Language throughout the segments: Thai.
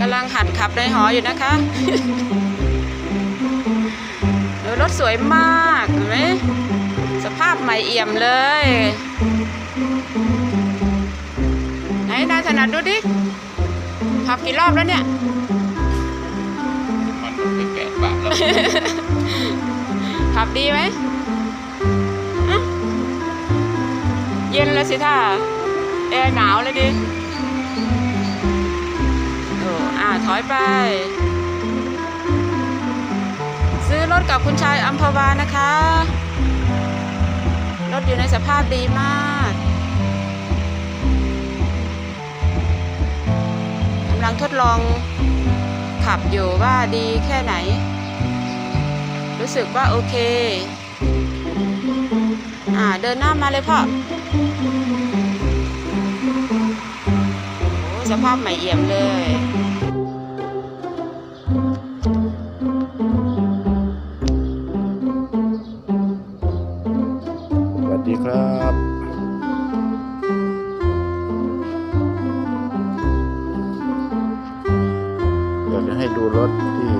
กำลังหัดขับในหออยู่นะคะเออรถสวยมากเห็นไหมสภาพใหม่เอี่ยมเลย ไหนนายถนัดดูดิขับกี่รอบแล้วเนี่ย มันไปแปดบาทแล้วขับดีไหมอะเย็นเลยสิท่าแอร์หนาวเลยดิ อ่ายไป ซื้อรถกับคุณชายอัมพวานะคะ รถอยู่ในสภาพดีมากกำลังทดลองขับอยู่ว่าดีแค่ไหน รู้สึกว่าโอเค อ่าเดินหน้ามาเลยพ่อสภาพใหม่เอี่ยมเลย ดีครับเดี๋ยวจะให้ดูรถที่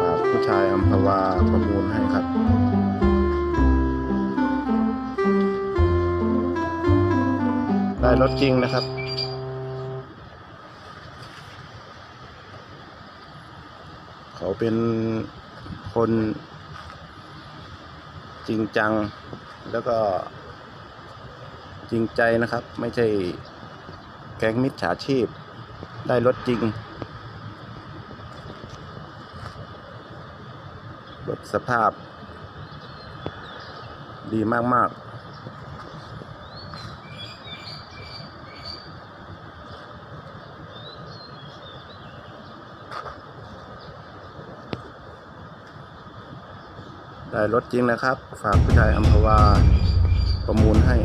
ฝากผู้ชายอัมพวาประมูลให้ครับได้รถจริงนะครับ เขาเป็นคนจริงจัง แล้วก็จริงใจนะครับ ไม่ใช่แก๊งมิจฉาชีพ ได้รถจริง รถสภาพ ดีมาก ๆ ได้รถจริงนะครับ ฝากผู้ชายอัมพวาประมูลให้